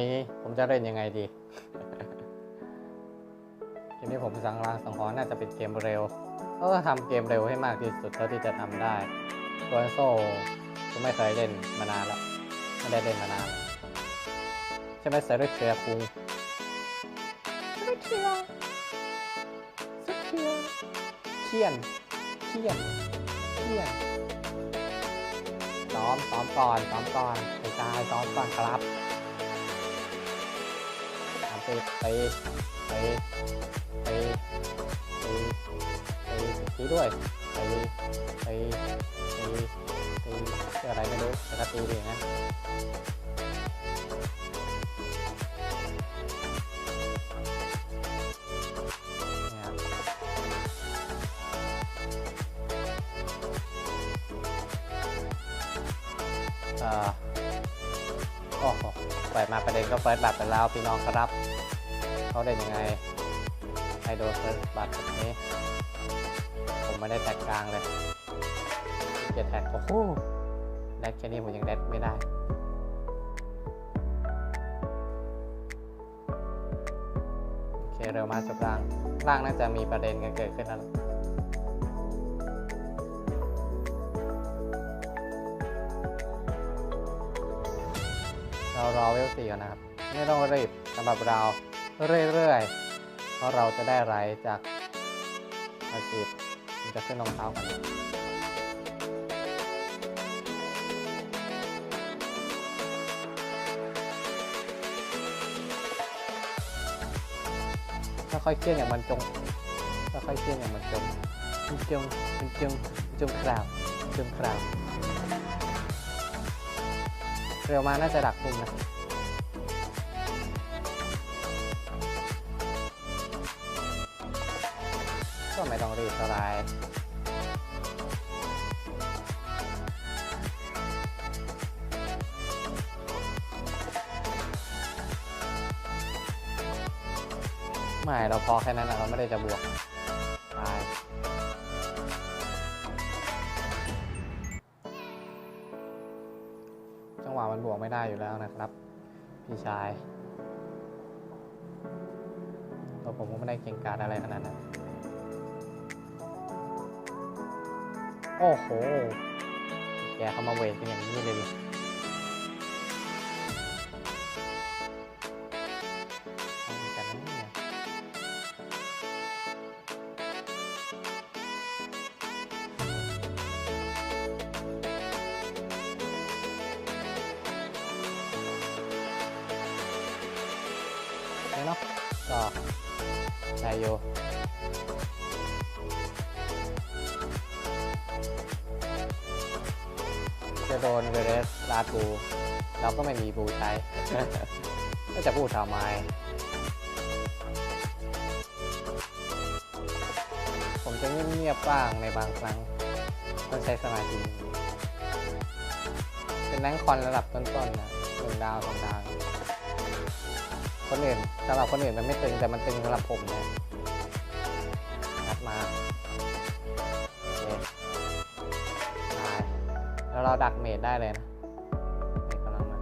นี้ผมจะเล่นยังไงดี เกมนี้ผมสังรางสังหรณ์น่าจะเป็นเกมเร็วก็ทำเกมเร็วให้มากที่สุดเท่าที่จะทำได้ตัวโซ่ก็ไม่เคยเล่นมานานแล้วไม่ได้เล่นมานานแล้วใช่ไหมเซอร์เชียคุงสุดเชียวสุดเชียวเคียนเคียนเคียนซ้อมซ้อมก่อนซ้อมก่อนไปตายซ้อมก่อนครับทำ ไปไปไปไปไปไปตีด้วยไปไปไปไปอะไรไม่รู้แต่ก็ตีดีนะเอ่อโอ้โหเปิดมาประเด็นก็เฟิร์สบัตรไปแล้วพี่น้องครับ เขาเล่นยังไงให้โดนเฟิร์สบัตรแบบนี้ ผมไม่ได้แตกกลางเลยเกียร์แท็กโอ้โหแดดแค่นี้ผมยังแดดไม่ได้โอเคเร็วมาจบล่างล่างน่าจะมีประเด็นกันเกิดขึ้นแล้วเรารอเวลสี่ก่อนนะครับ ไม่ต้องรีบสำหรับเรา เรื่อยๆ เพราะเราจะได้ไรจากอาชีพจะขึ้นรองเท้ากันค่อยๆเคลื่อนอย่างบรรจงค่อยๆเคลื่อนอย่างบรรจงบรรจงบรรจงบรรจงคราวจงคราวเร็วมาน่าจะดักปุ่มนะ ก็ไม่ต้องรีบเท่าไรไม่เราพอแค่นั้นนะเราไม่ได้จะบวกตายจังหวะมันบวกไม่ได้อยู่แล้วนะครับ พี่ชายตัวผมก็ไม่ได้เก่งกาจอะไรขนาดนั้น โอ้โห แกเข้ามาเวทเป็นอย่างนี้เลยดิเอาเหมือนกันนะเนี่ยไม่เนาะก็ได้อยู่ จะโดนเวเรสลาดบูเราก็ไม่มีบูใช้ ก็จะพูดทำไมผมจะเงียบๆบ้างในบางครั้ง ต้องใช้สมาธิเป็นนังคอนระดับต้นๆนะหนึ่งดาวสองดาวคนอื่นสำหรับคนอื่นมันไม่ตึงแต่มันตึงสำหรับผมนี่ยนัดมา แล้วเราดักเมดได้เลยนะเมดกำลังมา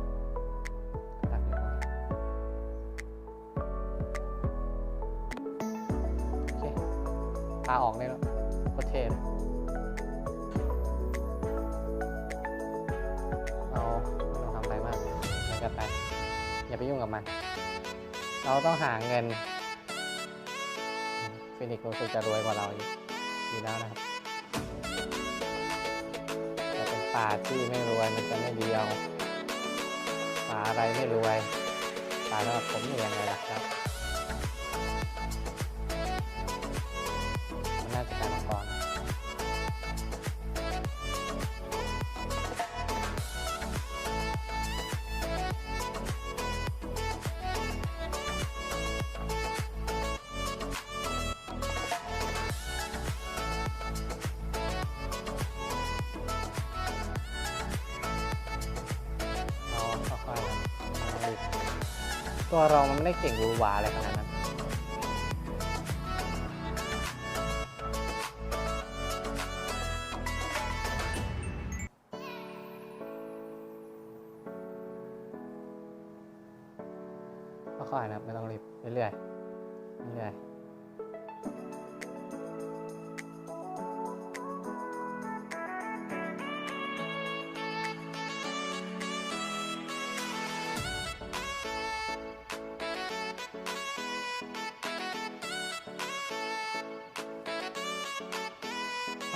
ดักดีกว่าโอเคพาออกได้แล้วโคตรเท่เลยเราไม่ต้องทำอะไรมากไม่ก็ไป อย่าไปยุ่งกับมัน เราต้องหาเงินฟินิกซ์รู้สึกจะรวยกว่าเราอยู่ดีแล้วนะครับ ป่าที่ไม่รวยมันจะไม่เดียวป่าอะไรไม่รวยป่าสำหรับผมนี่ยังไงล่ะครับมันน่าจะการมังกร ตัวเรามันไม่ได้เก่งหรูวาอะไรขนาดนั้นค่อยๆนะไม่ต้องรีบเรื่อยๆเรื่อยๆ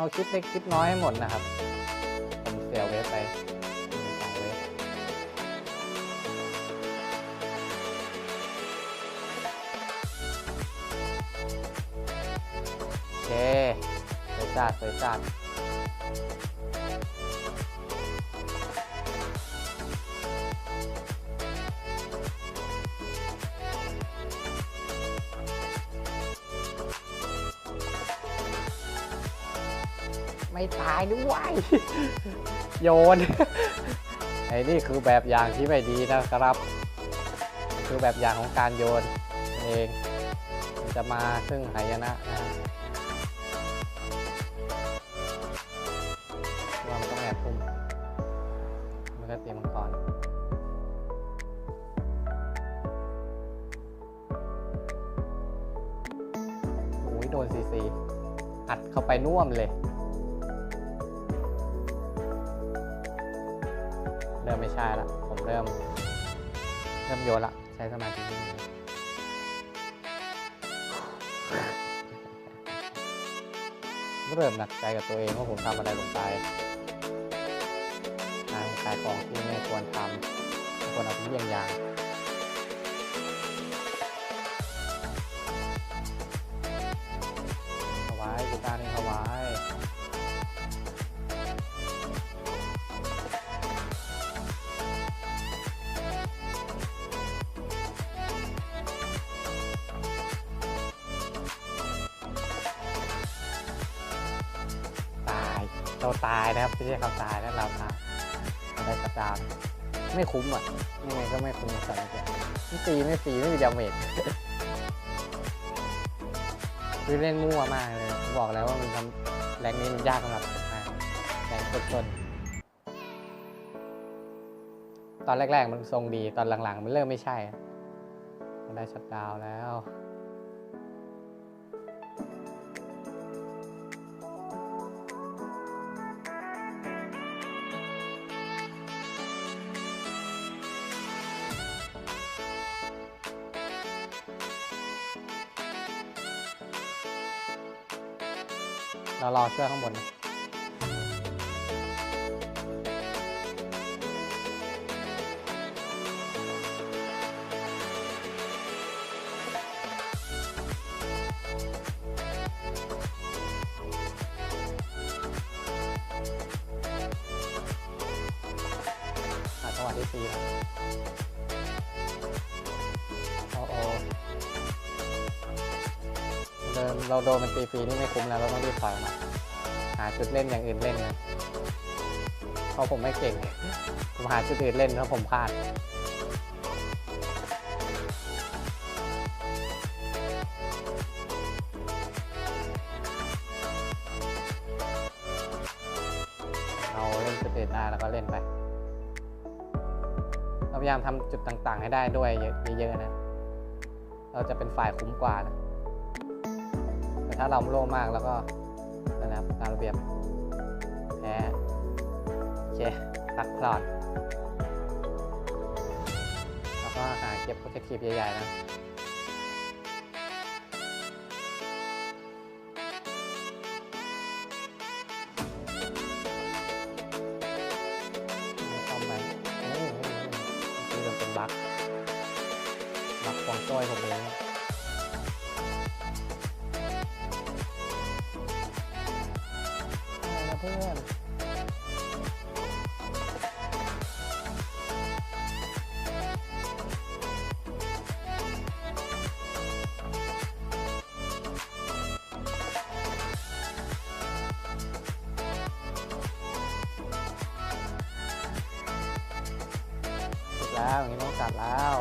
เอาคลิปเล็กคลิปน้อยให้หมดนะครับ ผมเสียเวฟไปสองเวฟโอเคสวยจัดสวยจัด ไม่ตายด้วย โยน ไอ้นี่คือแบบอย่างที่ไม่ดีนะครับ คือแบบอย่างของการโยนเองมันจะมาซึ่งหายนะนะฮะว่ามันต้องแอบพุ่มมันก็เตรียมมังกรโอ้ยโดนซีซีอัดเข้าไปน่วมเลย เริ่มไม่ใช่ละ ผมเริ่ม เริ่มโยนละ ใช้สมาธินิดนึงเริ่มหนักใจกับตัวเองว่าผมทำอะไรลงไปการขายของที่ไม่ควรทำควรเอาเป็นเยี่ยงอย่าง เราตายนะครับไม่ใช่เขาตายนะเราตายเราได้สัปดาห์ไม่คุ้มอะยังไงก็ไม่คุ้มสัตว์เมื่อกี้ไม่ตีไม่ฟรีไม่มีดาเมจคือเล่นมั่วมากเลยบอกแล้วว่ามันทำแรงนี้มันยากสำหรับผมมากแรงต้นๆตอนแรกๆมันทรงดีตอนหลังๆ มันเริ่มไม่ใช่มันได้ชัดดาวแล้ว เรารอช่วยข้างบนนะจังหวะที่สี่นะโเดินเราโดนมันตีฟรีนี่ไม่คุ้มแล้วเราต้องรีบถอยมาหาจุดเล่นอย่างอื่นเล่นนะเพราะผมไม่เก่งผมหาจุดอื่นเล่นแล้วผมพลาดเราเล่นจุดอื่นได้แล้วก็เล่นไปเราพยายามทำจุดต่างๆ ให้ได้ด้วยเยอะๆนะเราจะเป็นฝ่ายคุ้มกว่านะ แต่ถ้าเราโล่มากแล้วก็นะครับตามระเบียบแพ้โอเคพักพลอดแล้วก็หาเก็บโปรเจกทีฟใหญ่ๆนะไม่ซ่อมไหมโอ้โหนี่มันเป็นบั๊กบักควงจ้อยผมเอง พื่อนแล้วอย่างนี้ต้องจัดแล้ว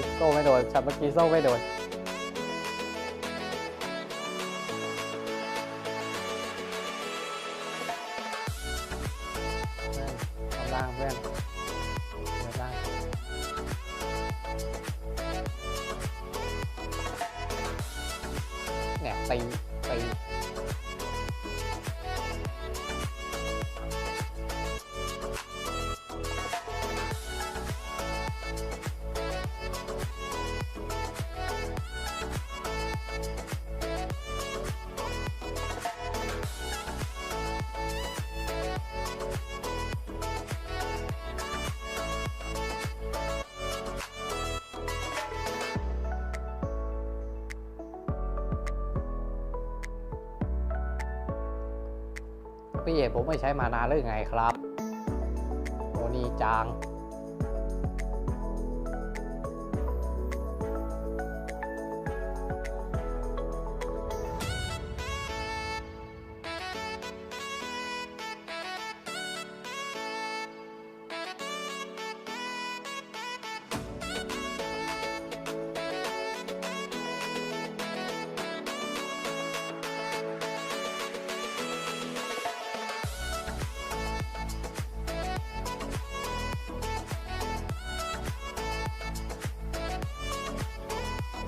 ยโซ่ไม่โดนช็อตเมื่อกี้โซ่ไม่โดนทำล่างเพื่อนเดินล่างเนี่ยตี พี่เอกผมไม่ใช้มานานหรือไงครับ โอนี่จาง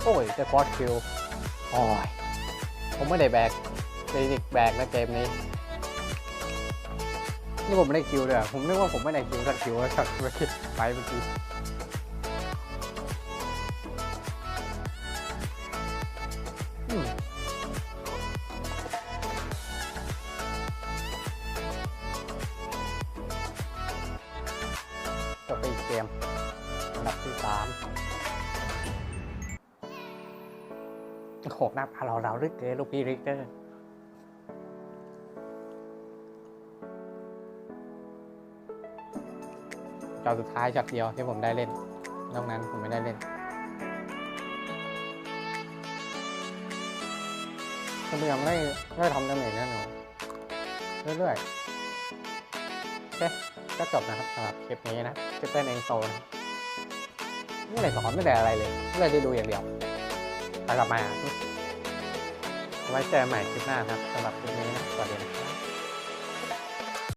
โอ้ยจะควอสคิวโอ้ยผมไม่ได้แบกเบสิกแบกนะเกมนี้ นี่ผมไม่ได้คิวเลยอะผมนึกว่าผมไม่ได้คิวสักคิวแล้วสักเมื่อกี้ไปเมื่อกี้จบไปอีกเกมอันดับที่สาม โอ้โหน้าพาเราเราลึกเกินลูกพี่ริกเตอร์จอสุดท้ายช็อตเดียวที่ผมได้เล่น นอกนั้นผมไม่ได้เล่นผมพยายามไล่ไล่ทำดาเมจแน่นอนเรื่อยๆโอเคก็จบนะครับสำหรับคลิปนี้นะคลิปเป็นเองโซนะไม่ได้สอนไม่ได้อะไรเลยไม่ได้ดูอย่างเดียว กลับมาไว้เจอกันใหม่คลิปหน้าครับสำหรับคลิปนี้นะสวัสดีนะครับ